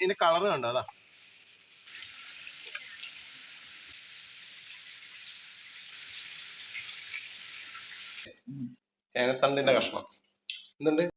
ഇതിന്റെ കളർ കണ്ടോ? അതാ. ചേനത്തണ്ടിന്റെ കഷ്ണം. എന്തുണ്ട്?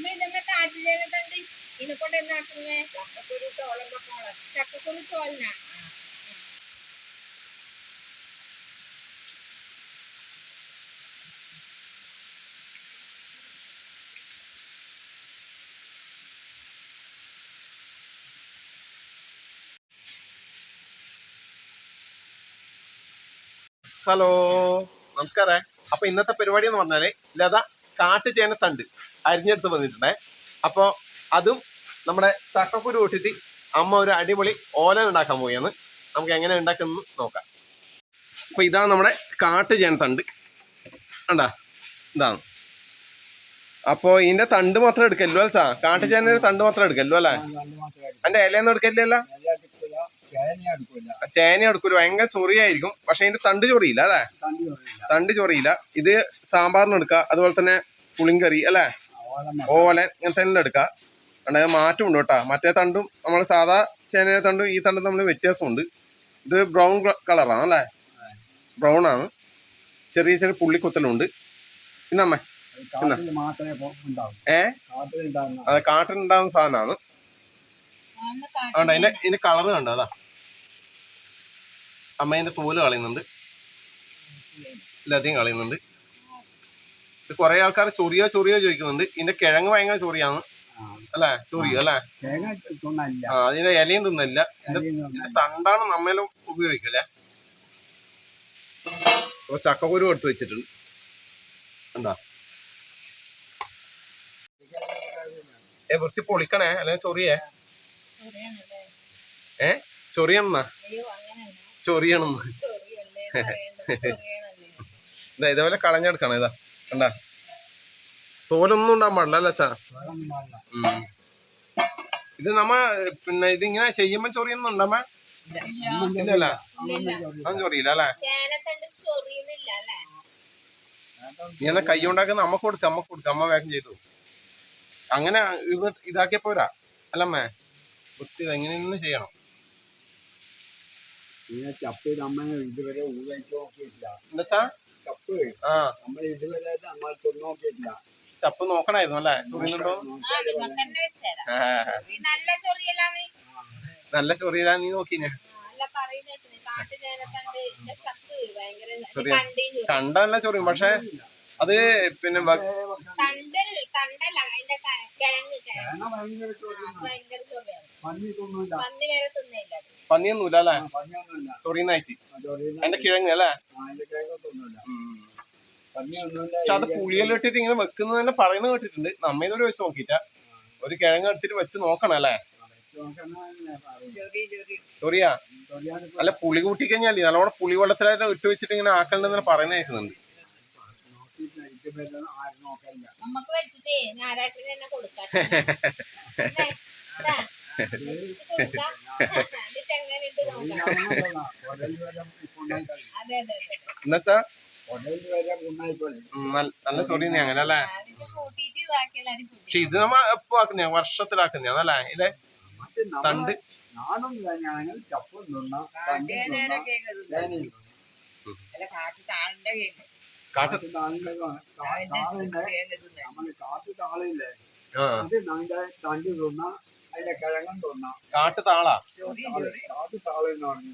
അമ്മ ഇതമ്മ കാട്ടിലേനത്തണ്ട് ഇതിനെ കൊണ്ട് എന്നാക്കുന്നേ ചക്കക്കുരു തോളമ്പ പോളം ചക്കക്കുരു തോലനാ ഹലോ നമസ്കാരം. അപ്പൊ ഇന്നത്തെ പരിപാടി എന്ന് പറഞ്ഞാൽ ലത കാട്ടു തണ്ട് അരിഞ്ഞെടുത്ത് വന്നിട്ടുണ്ടേ. അപ്പൊ അതും നമ്മുടെ ചക്കക്കുരു ഇട്ടിട്ട് അമ്മ ഒരു അടിപൊളി ഓലൻ ഉണ്ടാക്കാൻ പോയെന്ന് നമുക്ക് എങ്ങനെ ഉണ്ടാക്കുന്നു നോക്കാം. അപ്പൊ ഇതാണ് നമ്മുടെ കാട്ടു തണ്ട് കണ്ടാ? ഇതാണ് അപ്പൊ ഇതിന്റെ തണ്ട് മാത്രം എടുക്കല്ലോ സാ? കാട്ടു ചേന തണ്ട് മാത്രം എടുക്കല്ലോ അല്ലേ? അതിന്റെ ഇലയൊന്നും അല്ല ചേന എടുക്കൂല. ഭയങ്കര ചൊറിയായിരിക്കും. പക്ഷെ ഇതിന്റെ തണ്ട് ചൊറിയില്ല അല്ലേ? തണ്ട് ചൊറിയില്ല. ഇത് സാമ്പാറിന് എടുക്കുക. അതുപോലെ തന്നെ പുളിങ്കറി അല്ലേ? ഓലൻ ഇങ്ങനത്തെ തന്നെ എടുക്കാം. അതായത് മാറ്റമുണ്ട് കേട്ടോ. മറ്റേ തണ്ടും നമ്മൾ സാധാ ചേനയുടെ തണ്ടും ഈ തണ്ടും തമ്മിൽ വ്യത്യാസമുണ്ട്. ഇത് ബ്രൗൺ കളറാണ് അല്ലേ? ബ്രൗൺ ആണ്. ചെറിയ ചെറിയ പുള്ളിക്കുത്തലുണ്ട്. ഇന്നമ്മ ഏ? അതെ കാട്ടിലുണ്ടാവുന്ന സാധനമാണ്. അതുകൊണ്ട് അതിന്റെ ഇതിന്റെ കളറ് കണ്ടോ അതാ. അമ്മ ഇതിന്റെ തോൽ കളയുന്നുണ്ട്. ലതിയും കളയുന്നുണ്ട്. ഇത് കുറെ ആൾക്കാർ ചൊറിയോ ചൊറിയോ ചോദിക്കുന്നുണ്ട്. ഇതിന്റെ കിഴങ്ങ് ഭയങ്കര ചൊറിയാണ്. അല്ലേ? ചൊറിയോ അല്ലേ? ആ അതിന്റെ ഇലയും തിന്നില്ല. ഇതിന്റെ തണ്ടാണ് നമ്മളും ഉപയോഗിക്കല്ലേ അപ്പൊ ചക്കക്കുരു എടുത്തു വെച്ചിട്ടുണ്ട്. എന്താ ഏ വൃത്തി പൊളിക്കണേ. അല്ലെങ്കിൽ ചൊറിയേ? ഏ? ചൊറിയണെന്നാ? ചൊറിയണെന്ന്. ഇതാ ഇതേപോലെ കളഞ്ഞെടുക്കണം. ഇതാ. കണ്ടാ? തോലൊന്നും ഉണ്ടാൻ പാടില്ല അല്ലേ സാ ഇത് നമ്മ പിന്നെ ഇതിങ്ങനെ ചെയ്യുമ്പോ ചൊറിയൊന്നും ഉണ്ടമ്മ ഇല്ല. ഇല്ലല്ല? ഇല്ലില്ല അതൊന്നും ചൊറിയില്ല അല്ലേ? ചേനത്തണ്ട് ചൊറിയുന്നില്ല അല്ലേ? നീ എന്നാ കൈ ഉണ്ടാക്കുന്ന അമ്മ കൊടുക്ക അമ്മയ്ക്ക് കൊടുക്ക അമ്മ വേഗം ചെയ്തു അങ്ങനെ ഇത് ഇതാക്കിയ പോരാ. അല്ലമ്മേ വൃത്തി എങ്ങനെ ചെയ്യണം. ചപ്പ് ഇതുവരെ നോക്കിയിട്ടില്ല. എന്താച്ചാ ചപ്പ്. ആ. നമ്മൾ ഇതുവരെ നമ്മൾ നോക്കിയിട്ടില്ല. ചപ്പ് നോക്കണായിരുന്നു അല്ലേ? ചൊറിയുന്നുണ്ടോ നല്ല ചൊറിയില്ല നീ. നോക്കിനെ. കണ്ട നല്ല ചൊറിയും. പക്ഷെ അത് പിന്നെ പന്നിയൊന്നുമില്ല. അല്ലേ? ചൊറിയുന്നായിട്ട് അതിന്റെ കിഴങ്ങ് അല്ലേ? പക്ഷെ അത് പുളിയെല്ലാം ഇട്ടിട്ട് ഇങ്ങനെ വെക്കുന്നത് തന്നെ പറയുന്നത് കേട്ടിട്ടുണ്ട്. നമ്മ ഇതുവരെ വെച്ച് നോക്കിട്ട ഒരു കിഴങ്ങ് എടുത്തിട്ട് വെച്ച് നോക്കണം അല്ലേ? ചൊറിയാ അല്ല പുളി കൂട്ടി കഴിഞ്ഞാൽ നല്ലോണം പുളി വെള്ളത്തിലായിട്ട് ഇട്ട് വെച്ചിട്ട് ഇങ്ങനെ ആക്കണ്ടെന്ന് പറയുന്ന കേൾക്കുന്നുണ്ട് നോക്കിയിട്ടില്ല ഇതുവരെ ആരും നോക്കല്ല നമുക്ക് വെച്ചിട്ടേ ഞായറാഴ്ച തന്നെ കൊടുക്കാം. എന്നുവെച്ചാ? നല്ല- സോറി അങ്ങനല്ലേ പക്ഷെ ഇത് നമ്മ എപ്പോ ആക്കുന്ന വർഷത്തിലാക്കുന്ന അല്ലേ ഇല്ലേ തണ്ട്. ചപ്പും കാട്ട് താളില്ലേ? അത് തണ്ട് തിന്നാം തിന്നാം. കാട്ട് താളാ? കാട്ടു പറഞ്ഞു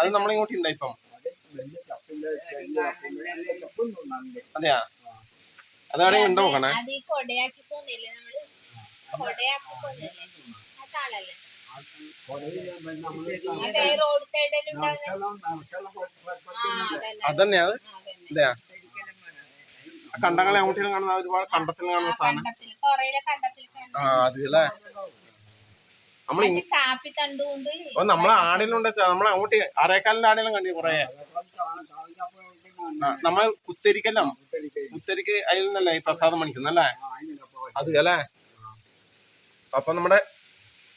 അത് നമ്മളിങ്ങോട്ട് ഉണ്ടായി ഇപ്പം. അത് വലിയ ചപ്പിന്റെ ചെറിയ ചപ്പിന്റെ ചപ്പും തിന്നാണ്ട് അതെയാ? അതാണ് ഉണ്ടോ നടക്കെല്ലാം അതന്നെ അതന്നെയാ അത്? ആ, അതന്നെ. ഇതെയാ? കണ്ടങ്ങളെ അങ്ങോട്ടും കാണുന്ന ഒരുപാട് കണ്ടത്തിൽ കാണുന്ന സാധനം. ആ നമ്മൾ ഓ നമ്മളെ ആടിലുണ്ട് നമ്മളെ അങ്ങോട്ട് അരേക്കാലിന്റെ ആടിലും കണ്ടി കൊറേ? നമ്മൾ കുത്തരിക്കല്ലാം കുത്തരിക്ക് അതിൽ നിന്നല്ലേ ഈ പ്രസാദം മണിക്കുന്നല്ലേ അത് അല്ലേ? അപ്പൊ നമ്മുടെ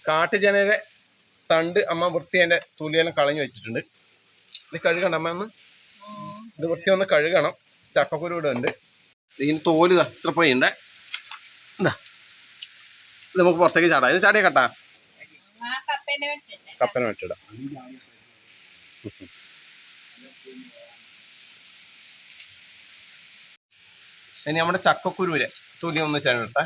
കാട്ടുജനയുടെ തണ്ട് അമ്മ വൃത്തി അതിന്റെ തൊലിയെല്ലാം കളഞ്ഞു വെച്ചിട്ടുണ്ട്. ഇത് കഴുകണം അമ്മ ഒന്ന്. ഇത് വൃത്തി ഒന്ന് കഴുകണം. ചക്കക്കുരു ഇവിടെ ഉണ്ട്. ഇതിന് തോൽ ഇത്ര പോയി ഉണ്ട് എന്താ നമുക്ക് പുറത്തേക്ക് ചാടാം. ഇത് ചാടിയ കട്ടാ. കപ്പന വെച്ചിടാം. ഇനി നമ്മുടെ ചക്കക്കുരുവിലെ തൊലി ഒന്ന് ചേട്ടെ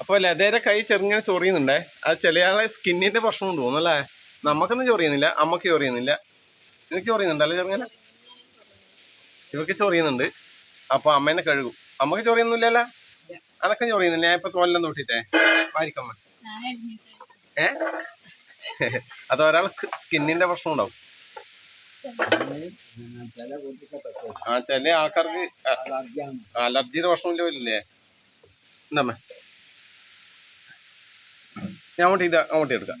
അപ്പൊ ലതേരെ കൈ ചെറുങ്ങനെ ചൊറിയുന്നുണ്ടേ. അത് ചില ആളെ സ്കിന്നിന്റെ പ്രശ്നം തോന്നുന്നു അല്ലേ? നമുക്കൊന്നും ചൊറിയുന്നില്ല അമ്മയ്ക്ക് ചൊറിയുന്നില്ല എനിക്ക് ചൊറിയുന്നുണ്ടല്ലേ ചെറുങ്ങനെ ഇവക്ക് ചൊറിയുന്നുണ്ട് അപ്പൊ അമ്മേനെ കഴുകും. അമ്മയ്ക്ക് ചൊറിയൊന്നുമില്ലല്ലോ അനക്കം ചൊറിയുന്നില്ല ഞാൻ ഇപ്പൊ തോലെല്ലാം തൊട്ടിട്ടേ മാരിക്കമ്മ ഏ? അത് ഒരാൾ സ്കിന്നിന്റെ പ്രശ്നം ഉണ്ടാവും. ആ ചില ആൾക്കാർക്ക് അലർജിയുടെ പ്രശ്നം ഇല്ലേ? എന്താ ഞാൻ അങ്ങോട്ട് ഇത് അങ്ങോട്ട് എടുക്കാം.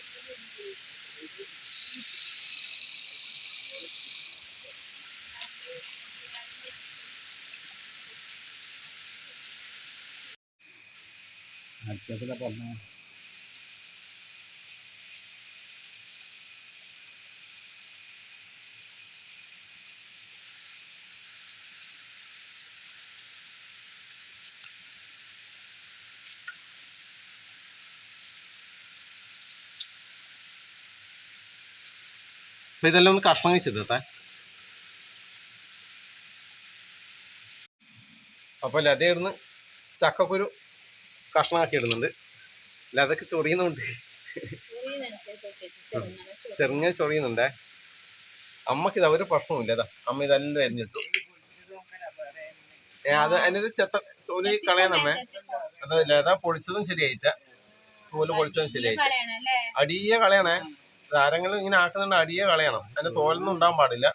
ഇങ്ങനെ വെച്ചാലൊന്നും ചോദ്യം അടുത്തൊക്കെ പറഞ്ഞു അപ്പൊ ഇതെല്ലാം ഒന്ന് കഷ്ണം വെച്ചിട്ടെ അപ്പൊ ലത ഇടുന്ന് ചക്കക്കുരു കഷ്ണമാക്കി ഇടുന്നുണ്ട് ലതക്ക് ചൊറിയുന്നുണ്ട്. ചെറുങ്ങനെ ചൊറിയുന്നുണ്ടേ. അമ്മയ്ക്ക് ഇത് ഒരു പ്രശ്നമില്ല ഇതാ അമ്മ ഇതെല്ലാം അരിഞ്ഞിട്ടു. ഏ അത് അതിനത് ചെത്ത തോൽ കളയാനമ്മേ അതല്ല ലത പൊളിച്ചതും ശരിയായിട്ട. തോൽ പൊളിച്ചതും ശരിയായിട്ട്. അടിയെ കളയണേ. ആരെങ്കിലും ഇങ്ങനെ ആക്കുന്നുണ്ട്. അടിയെ കളയണം. അതിന്റെ തോലൊന്നും ഉണ്ടാവാൻ പാടില്ല.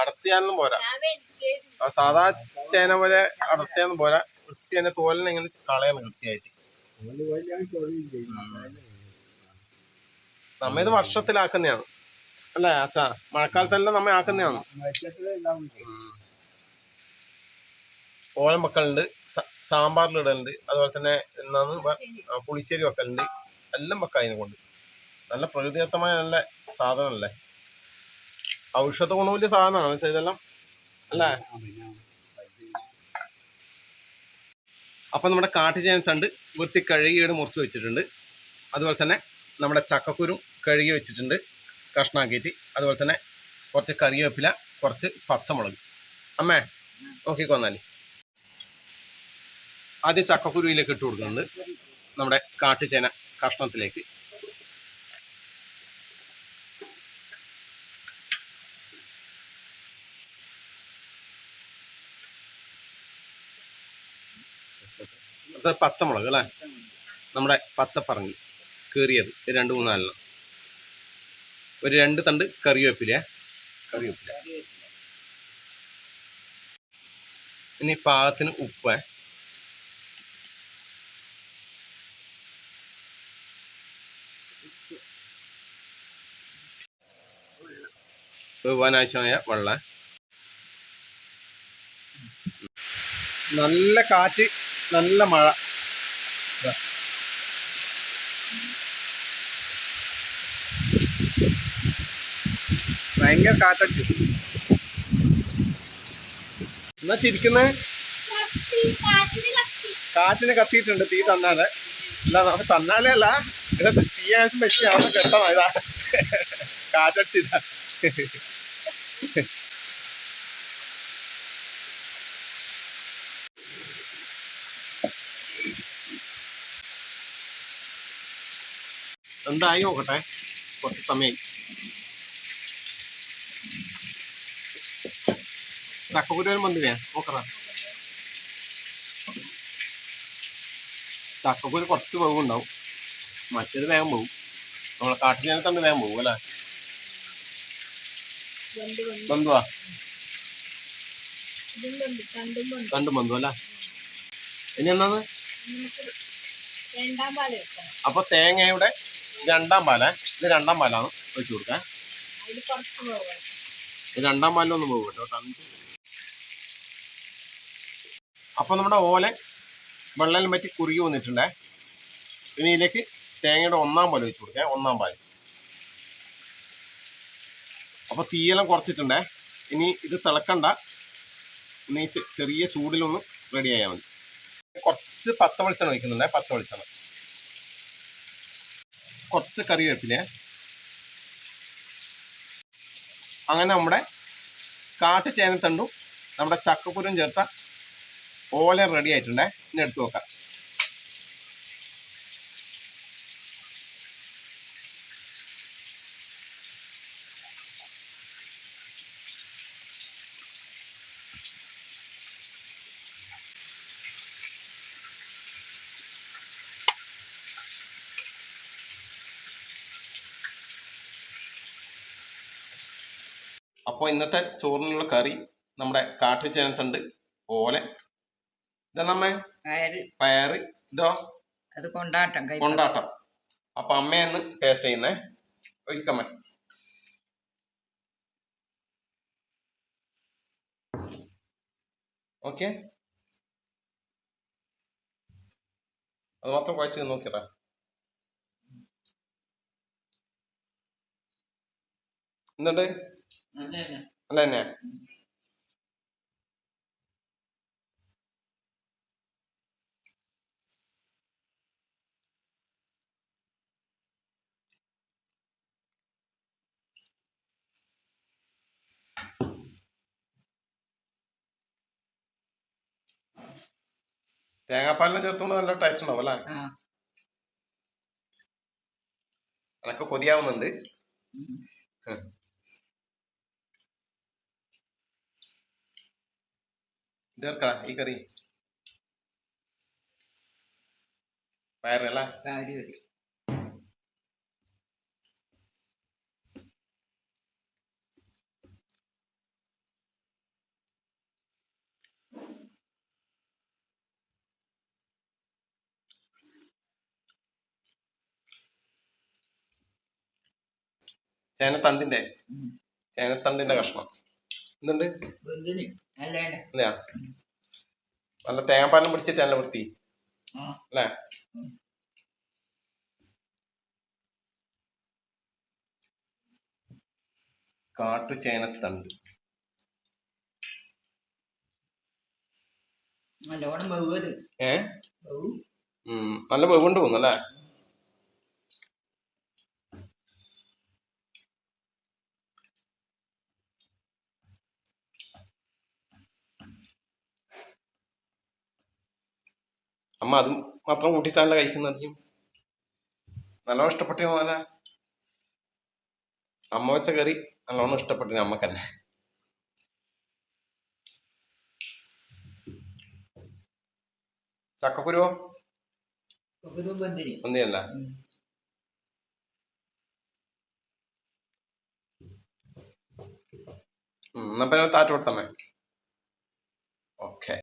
അടർത്തിയാണെന്നും പോരാ. ആ സാധാ ചേന പോലെ അടർത്തിയാന്നും പോരാ. വൃത്തി അതിന്റെ തോലിനെ ഇങ്ങനെ കളയണം വൃത്തിയായിട്ട് നമ്മ ഇത് വർഷത്തിലാക്കുന്നതാണ്. അല്ലേ അച്ഛാ? മഴക്കാലത്തെല്ലാം നമ്മ ആക്കുന്നതാണ്. ഓലം വെക്കലുണ്ട്. സാമ്പാറിൽ ഇടലുണ്ട് അതുപോലെ തന്നെ എന്നാന്ന് പുളിശ്ശേരി വെക്കലുണ്ട്. എല്ലാം വെക്കാം അതിനെ കൊണ്ട്. നല്ല പ്രകൃതിദത്തമായ നല്ല സാധനമല്ലേ? ഔഷധ ഗുണമില്ല സാധനമാണ്. വെച്ചാൽ ഇതെല്ലാം? അല്ലേ? അപ്പം നമ്മുടെ കാട്ടുചേനത്തണ്ട് വൃത്തി കഴുകിയിട്ട് മുറിച്ച് വെച്ചിട്ടുണ്ട്. അതുപോലെ തന്നെ നമ്മുടെ ചക്കക്കുരും കഴുകി വെച്ചിട്ടുണ്ട് കഷ്ണാക്കിയിട്ട്. അതുപോലെ തന്നെ കുറച്ച് കറിവേപ്പില കുറച്ച് പച്ചമുളക്. അമ്മേ നോക്കിക്കൊന്നാൽ ആദ്യം ചക്കക്കുരുവിലേക്ക് ഇട്ട് കൊടുക്കുന്നുണ്ട് നമ്മുടെ കാട്ടുചേന കഷ്ണത്തിലേക്ക്. പച്ചമുളക് അല്ലേ? നമ്മുടെ പച്ചപ്പറങ്ങി കീറിയത്. രണ്ട് മൂന്നാലെണ്ണം. ഒരു രണ്ട് തണ്ട് കറിവേപ്പില കറിവേപ്പില. ഇനി പാകത്തിന് ഉപ്പ്. വേവാനാവശ്യമായ വെള്ളം. നല്ല കാറ്റ് നല്ല മഴ. ഭയങ്കര കാറ്റടിച്ചു. എന്നാ ചിരിക്കുന്നേ? കാറ്റിന് കത്തിയിട്ടുണ്ട് തീ തന്നാൽ അല്ല നമുക്ക് തന്നാലേ അല്ല. തീയാശം വെച്ച് അവിടെ കെട്ടണം ഇതാ കാറ്റടിച്ചിതാ എന്തായി നോക്കട്ടെ? കുറച്ച് സമയം. ചക്കക്കുരുവൻ വന്നില്ലേ നോക്കറ ചക്കക്കുരു കുറച്ച് വേവുണ്ടാവും. മറ്റേത് വേഗം പോകും നമ്മളെ കാട്ടിൽ തന്നെ വേഗം പോകും അല്ലേ? ബന്ധുവാ? രണ്ടും ബന്ധു അല്ലേ? ഇനി എന്നാന്ന് അപ്പൊ തേങ്ങയുടെ രണ്ടാം പാലേ. ഇത് രണ്ടാം പാലാണ് ഒഴിച്ചു കൊടുക്കാൻ. രണ്ടാം പാലിലൊന്നും പോകും കേട്ടോ അപ്പൊ നമ്മുടെ ഓല വെള്ളം പറ്റി കുറുകി വന്നിട്ടുണ്ടേ. ഇനി ഇതിലേക്ക് തേങ്ങയുടെ ഒന്നാം പാൽ വെച്ച് കൊടുക്കാം ഒന്നാം പാൽ അപ്പൊ തീയെല്ലാം കുറച്ചിട്ടുണ്ടേ. ഇനി ഇത് തിളക്കണ്ട. ഇനി ചെറിയ ചൂടിലൊന്ന് റെഡി ആയാൽ മതി. കുറച്ച് പച്ച വെളിച്ചെണ്ണ വയ്ക്കുന്നുണ്ടേ പച്ച വെളിച്ചെണ്ണ കുറച്ച് കറിവേപ്പിലേ. അങ്ങനെ നമ്മുടെ കാട്ടു ചേനത്തണ്ടും നമ്മുടെ ചക്കക്കുരും ചേർത്ത ഓല റെഡി ആയിട്ടുണ്ടേ. ഇനി എടുത്തു നോക്കാം. അപ്പോൾ ഇന്നത്തെ ചോറിനുള്ള കറി നമ്മുടെ കാട്ടു ചേനത്തുണ്ട് ഓല ഇതാ നമ്മെ. കയറ് പയറ്. ഇതോ. അത് കൊണ്ടാട്ടം കൊണ്ടാട്ടം. അപ്പൊ അമ്മയെന്ന് ടേസ്റ്റ് ചെയ്യുന്നേ. ഒഴിക്കമ്മ. ഓക്കെ. അത് മാത്രം കുഴച്ച് നോക്കിട്ടാ എന്തുണ്ട്? അല്ല തന്നെ തേങ്ങാപ്പാലിനെ ചേർത്തുകൊണ്ട് നല്ല ടേസ്റ്റ് ഉണ്ടാവും അല്ലേ? അതൊക്കെ എനക്ക് കൊതിയാവുന്നുണ്ട് ഇതേർക്കടാ ഈ കറി. പയറല്ല? കാര്യം ഒരു ചേനത്തണ്ടിന്റെ. ചേനത്തണ്ടിന്റെ കഷ്ണം. എന്തുണ്ട്? നല്ല തേങ്ങാപ്പാലം പിടിച്ചിട്ട് നല്ല വൃത്തി. അല്ലേ? ഉം. കാട്ടു ചേനത്തണ്ട്. നല്ലോണം നല്ല വെവുണ്ട് തോന്നുന്നു അല്ലേ? അമ്മ അതും മാത്രം കൂട്ടിയിട്ടാണല്ലോ കഴിക്കുന്നത് അധികം. നല്ലോണം ഇഷ്ടപ്പെട്ടു പോലെ അമ്മ വെച്ച കറി നല്ലോണം ഇഷ്ടപ്പെട്ടു അമ്മയ്ക്ക് തന്നെ ചക്കക്കുരുവോ ഒന്നിയല്ല. എന്നാ പിന്നെ താറ്റ് കൊടുത്തമ്മേ. ഓക്കെ.